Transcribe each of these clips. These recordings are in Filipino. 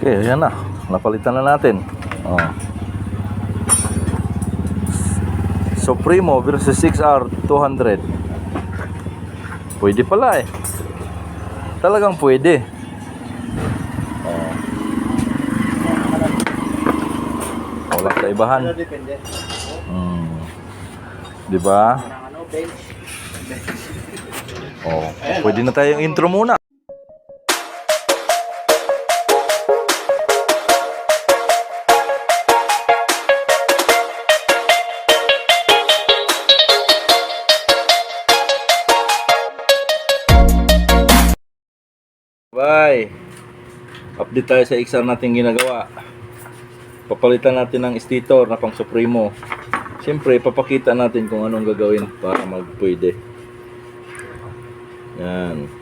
Okay, ayan na. Napalitan na natin. Oh. Supremo versus 6R 200. Pwede pala eh. Talagang pwede. Oh. Wala kaibahan. Ano? Hmm. 'Di ba? Ano. Oh, pwede na tayong intro muna. Bye. Update tayo sa XR natin ginagawa. Papalitan natin ng stator na pang Supremo. Siyempre, papakita natin kung anong gagawin para magpwede. Yan.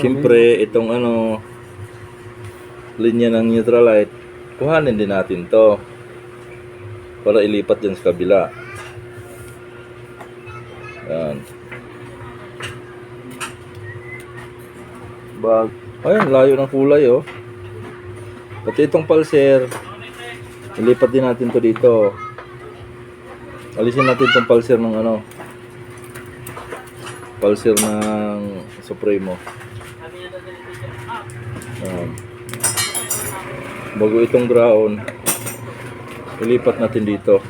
Siyempre, itong ano, linya ng neutral light, kuhanin din natin to para ilipat din sa kabila. Yan. Bag. Ayun, layo ng kulay oh. Pati itong pulser, ilipat din natin to dito. Alisin natin itong pulser ng ano, pulser ng Supremo. Ayan. Bago itong ground, ilipat natin dito.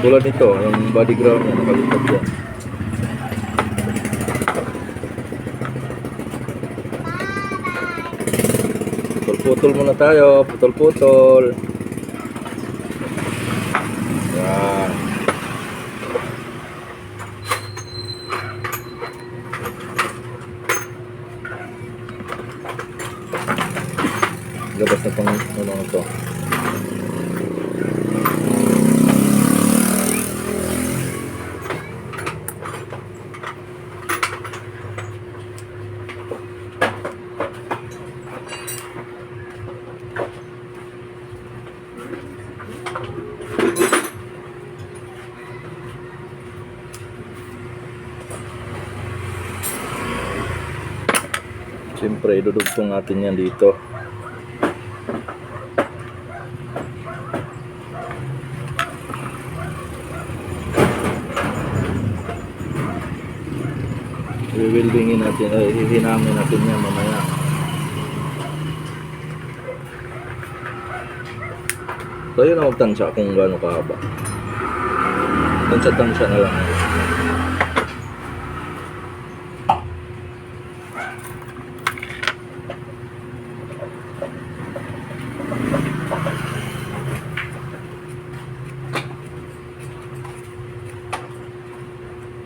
Tulad nito, yung body ground niya, nakalipat yan. Putol-putol muna tayo, putol-putol. Yan. Labas na pang ano to. Siyempre, idudugtong natin yan dito. Reweldingin natin, ay hihinangin natin yan mamaya. Tayo na magtansya kung gaano kahaba. Tansya-tansya na lang.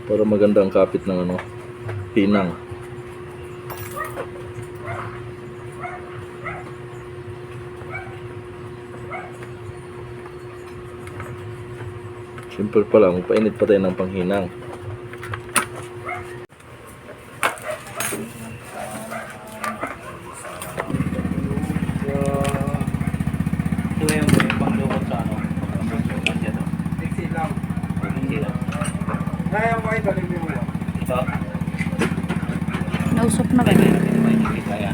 Para maganda ang kapit ng ano, hinang. Simple pa lang, painit pa tayo ng panghinang. Ito yung panglukot sa ano. Dixie lang. Kaya mo ito, libre mo lang. Ito? Nausok na ba? Kaya.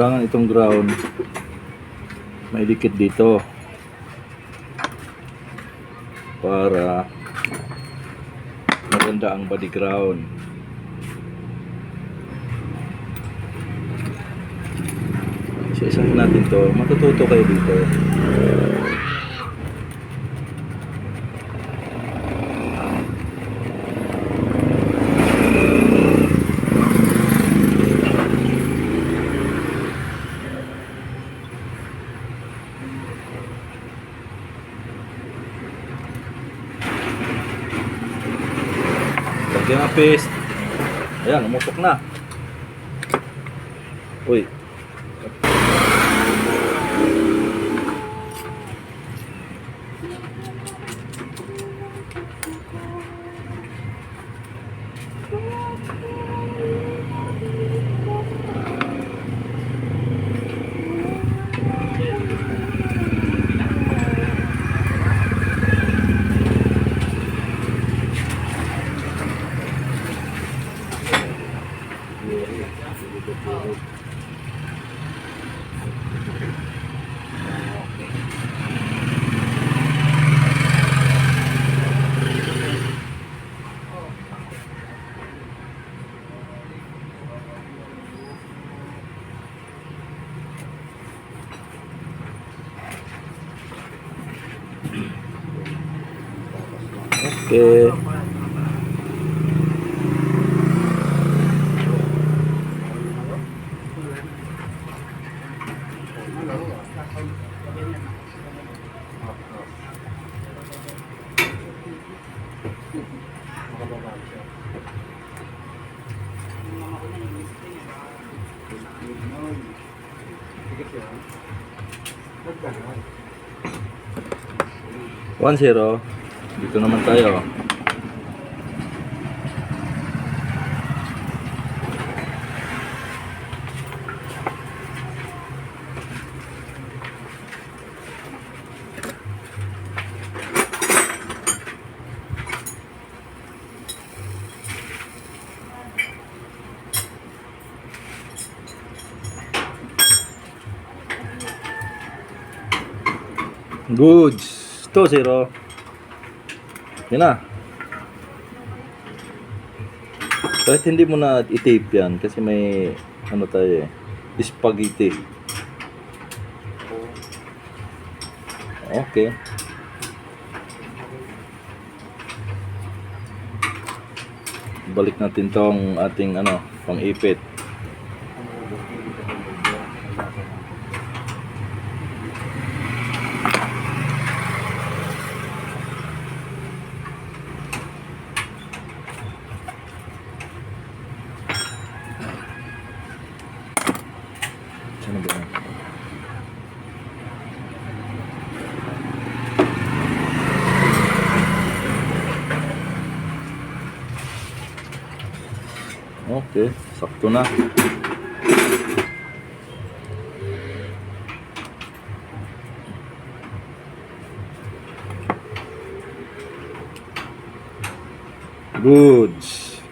Kailangan itong ground may dikit dito para maganda ang body ground. Isa-isahin natin to. Matututo kayo dito. Paste. Ayan, umusok na. Okay. One zero. Dito naman tayo. Goods. 2-0. Yan na. Kahit hindi mo na i-tape yan kasi may ano tayo eh. Spaghetti. Okay. Balik natin tong ating ano, pang-ipit. Saan ba yan? Okay, sakto na. Goods.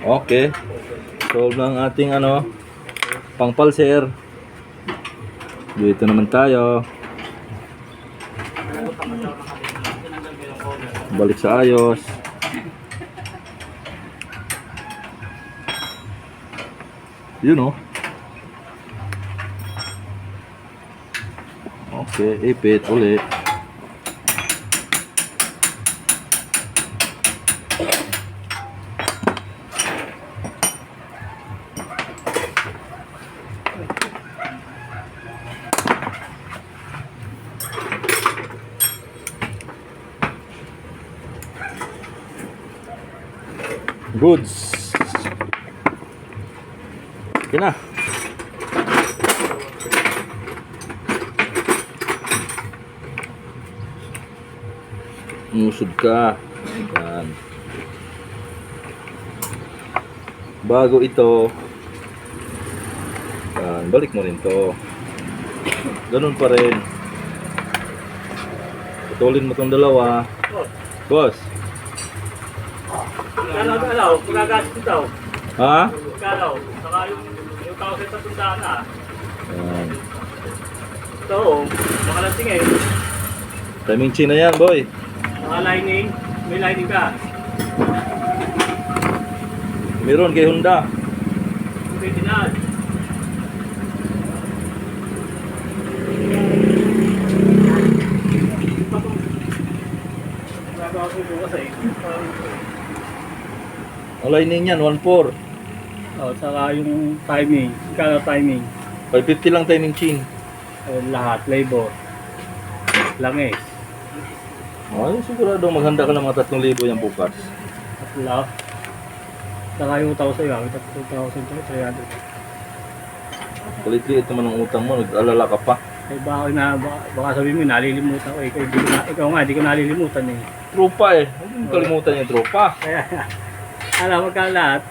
Okay. Solve ang ating ano, pang pulser. Dito naman tayo. Balik sa ayos. Yun oh. Okay, ipit ulit. Goods. Okay na. Musod ka. Yan. Bago ito, yan, balik mo rin to. Ganun pa rin. Putulin mo tong dalawa. Boss. Ano, magagastos daw. Ha? Kalaw, saka yung, yung tao sa tundaan na. Yan. Ito, oh, makalasing eh. Timing chin na yan, boy. Mga lining, may lining ka. Meron kay Honda. Pwede na. Gagawa ko bukas eh. Ang lining yan, 1.4. Oh, saka yung timing, kala timing, 550 lang timing chin. eh, lahat, labor, langis. Ay, sigurado maghanda ka ng mga 3,000 yan bukas. Tatlo. Saka yung utang ko sa'yo, ah, 2,300. Kulit-liit naman ang utang mo, nag-alala ka pa. Ay baka, na, baka, baka sabihin mo, nalilimutan ko. Eh, ikaw, di ko na, ikaw nga, di ko nalilimutan eh. Tropa eh. Huwag mo kalimutan yung tropa. Kaya, alam mo ka lahat.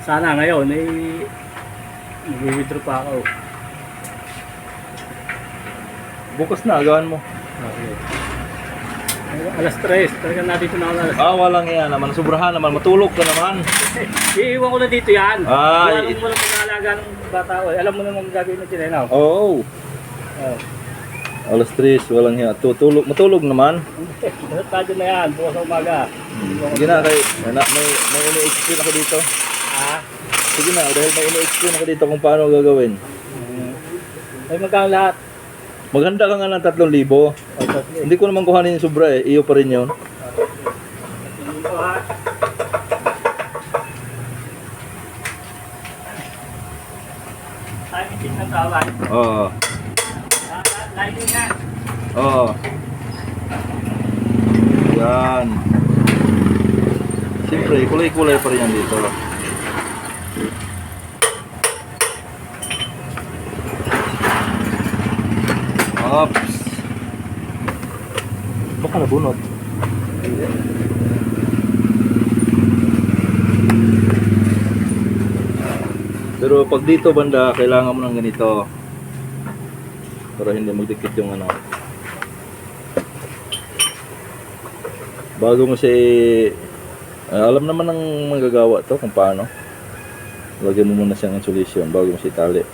Sana ngayon, eh, mag-withdraw pa ako. Bukas na, agawan mo. Okay. Alas 3, talaga na ako na alas Ah, walang yan naman. Sobrahan naman. Matulog ka naman. Iiwan ko na dito yan. Ah, i- mo lang mag-aalaga ng bata ko. Alam mo naman ang gagawin ng sinena. Oo. Oh. Alas 3, walang hiya. Tutulog, matulog naman. Tayo na yan, bukas sa umaga. Sige na, kay, na, may, may ini-explain ako dito. Ha? Sige na, dahil may ini-explain ako dito kung paano gagawin. Mm. Ay magkano lahat? Maghanda ka nga ng 3,000. O, tatlo. Hindi ko naman kuhanin yung sobra eh. Iyo pa rin yun. Tingin ko, ha? Tayo yung ng tawag. Oo. Oo. Yan. Siyempre, kulay-kulay pa rin yan dito. Ops. Baka nabunot. Pero pag dito banda, kailangan mo ng ganito. Para hindi magdikit yung ano. Bago mo ah, alam naman ng manggagawa to kung paano. Lagyan mo muna siyang insulation bago mo siya itali.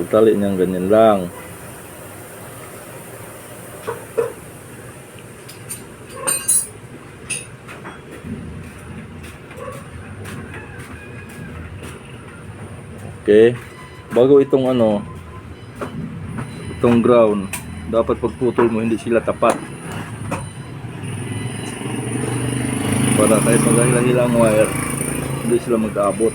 Pag tali niyang ganyan lang. Okay. Bago itong ano, itong ground, dapat pagputol mo hindi sila tapat. Para kahit magahila-hila ang wire, hindi sila mag-aabot.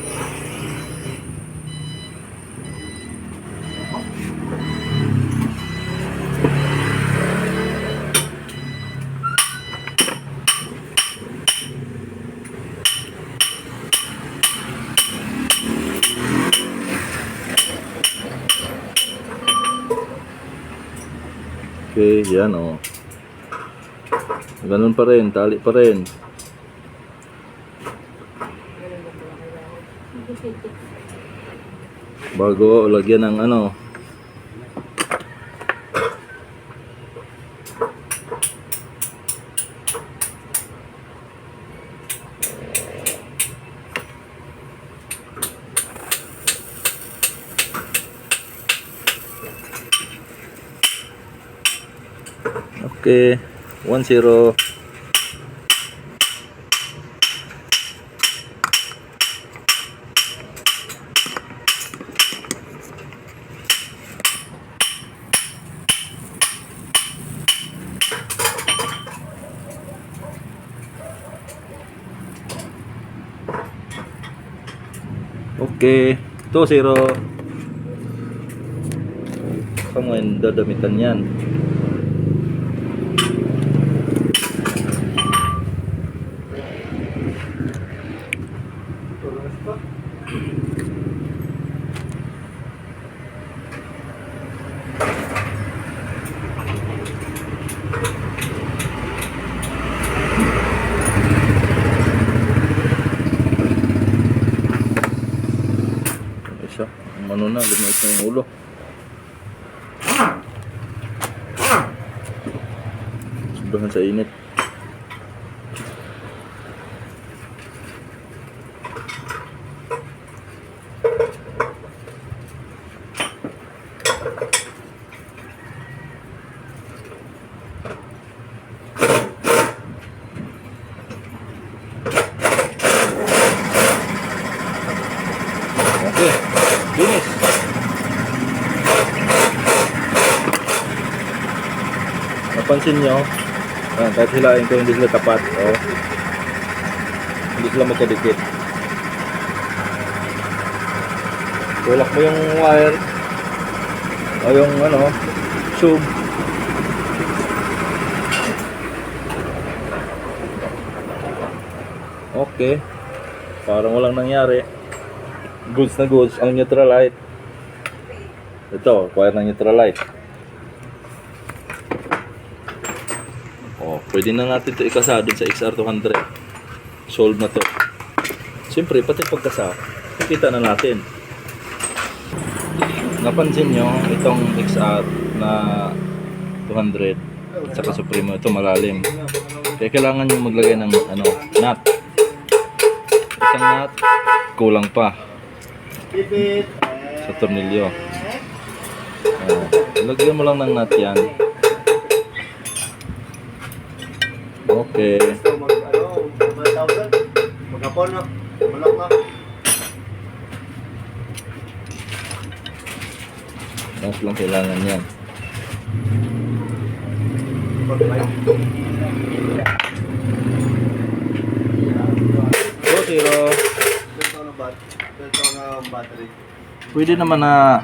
Okay, yan o. Oh. Ganun pa rin, tali pa rin. Bago lagyan ng ano. Okay, 1-0. Okay, 2-0. Kamu yang dadamitan yan. Isa, ang ano na, lumiit na yung ulo. Sobrahan sa init. Napansin nyo, Ayan, kahit sila, kung hindi sila tapat, oh, hindi sila magkadikit. Tulak mo yung wire o yung ano, tube. Okay. Parang walang nangyari. Goods na goods ang neutral light. Ito, wire ng neutral light. Pwede na natin ito ikasa dun sa XR200. Solve na to. Siyempre, pati pagkasa, nakita na natin. Napansin nyo, itong XR na 200 at saka Supremo, ito malalim. Kaya kailangan nyo maglagay ng ano, nut. Isang nut, kulang pa sa tornilyo. Oh, lagyan mo lang ng nut yan. Okay. So, mag, ano, 1,000. Maghapon na. Malak na. Nut lang kailangan yan. So, zero. Na na. Pwede naman na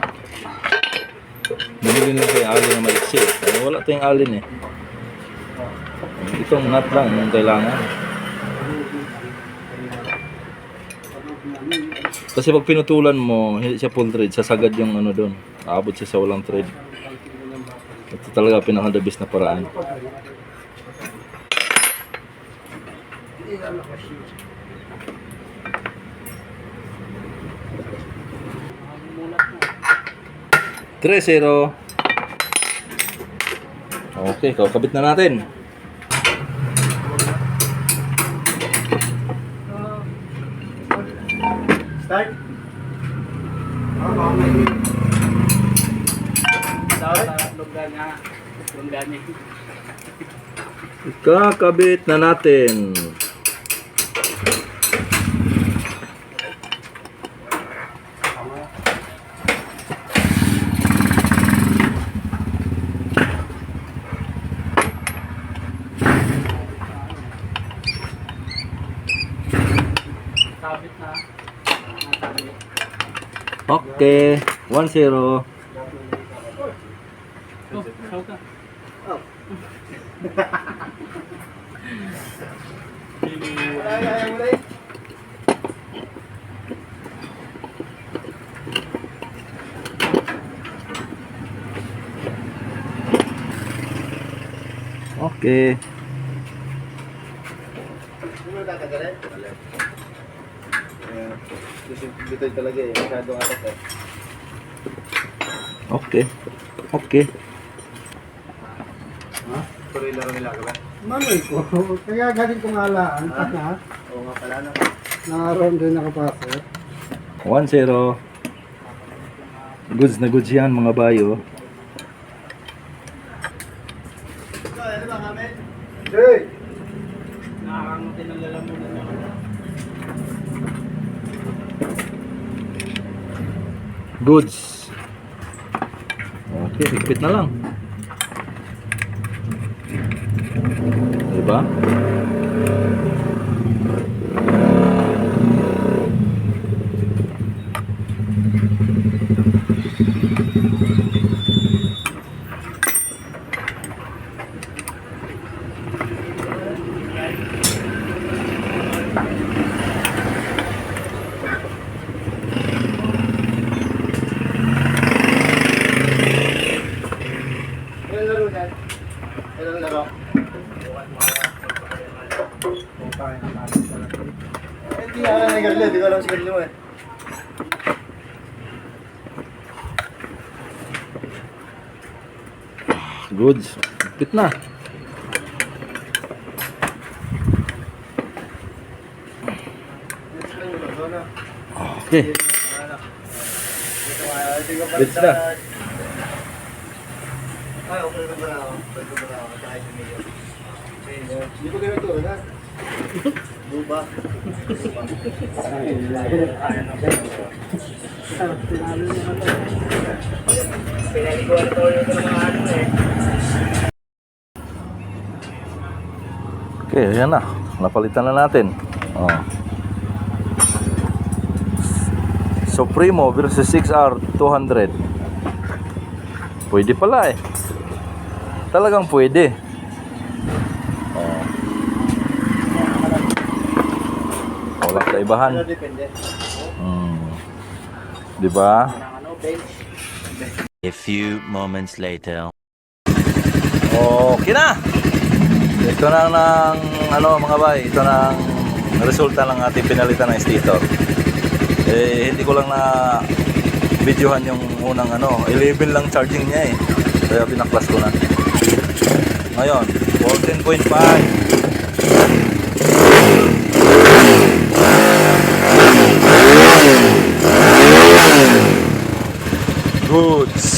Bumili lang kay alin na maiksi. Eh, wala tayong alin eh. Itong nut lang yung kailangan. Kasi pag pinutulan mo, hindi siya full thread, sasagad yung ano doon. Aabot siya sa walang thread. Ito talaga pinaka the na paraan. Tres zero. Okay, kakabit na natin. Kakabit na natin. Okay, 1-0. Oh, saw ka. Ay, ay, muli. Okay. Ano na tatagalan? Ayan. Bitoy talaga eh. Masyadong atas eh. Okay. Okay. Tuloy laro nila ka ba? Manoy ko. Kaya galing kong alaan. Ah. Ha? Oo nga pala no. Nakaroon din nakapasok. 1-0. Goods na goods yan mga bayo. So, ano ba kami? Hey! Nakakanguti ng lalamunan niya. Goods. Okay, higpit na lang. Na sigarilyo. Hindi ko alam sigarilyo eh. Goods. Higpit na. Okay. Goods na. Ay, okay na ba na ako? Pwede ba na ako? Kahit yung mayor. Hindi ko ganito na. Buba. Okay, ayan na. Napalitan na natin. Oh. Supremo versus 6R 200. Pwede pala eh. Talagang pwede. Oh. Kaibahan. Pero depende. Mm. Di ba? A few moments later. Okay na! Ito na ng ano mga bay, ito na ang resulta ng ating pinalitan ng stator. Eh, hindi ko lang na videohan yung unang ano, 11 lang charging niya eh. Kaya pinaklas ko na. Ngayon, 14.5. Good.